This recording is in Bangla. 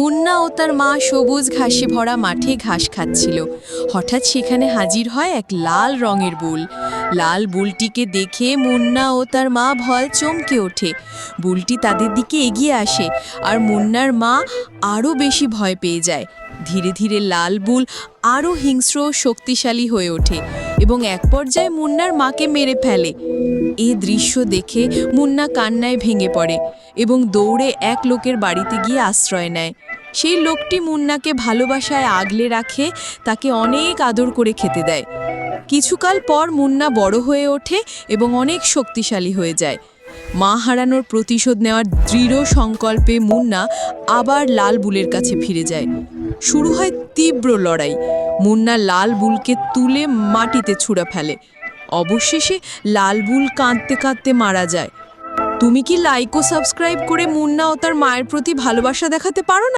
মুন্না ও তার মা সবুজ ঘাসে ভরা মাঠে ঘাস খাচ্ছিল। হঠাৎ সেখানে হাজির হয় এক লাল রঙের বুল। লাল বুলটিকে দেখে মুন্না ও তার মা ভয় চমকে ওঠে। বুলটি তাদের দিকে এগিয়ে আসে আর মুন্নার মা আরও বেশি ভয় পেয়ে যায়। ধীরে ধীরে লাল বুল আরও হিংস্র শক্তিশালী হয়ে ওঠে এবং এক পর্যায়ে মুন্নার মাকে মেরে ফেলে। এ দৃশ্য দেখে মুন্না কান্নায় ভেঙে পড়ে এবং দৌড়ে এক লোকের বাড়িতে গিয়ে আশ্রয় নেয়। সেই লোকটি মুন্নাকে ভালোবাসায় আগলে রাখে, তাকে অনেক আদর করে খেতে দেয়। কিছুকাল পর মুন্না বড় হয়ে ওঠে এবং অনেক শক্তিশালী হয়ে যায়। মা হারানোর প্রতিশোধ নেওয়ার দৃঢ় সংকল্পে মুন্না আবার লাল বুলের কাছে ফিরে যায়। শুরু হয় তীব্র লড়াই। মুন্না লাল বুলকে তুলে মাটিতে ছুঁড়ে ফেলে। অবশেষে লাল বুল কাঁদতে কাঁদতে মারা যায়। তুমি কি লাইক ও সাবস্ক্রাইব করে মুন্না ও তার মায়ের প্রতি ভালোবাসা দেখাতে পারো না?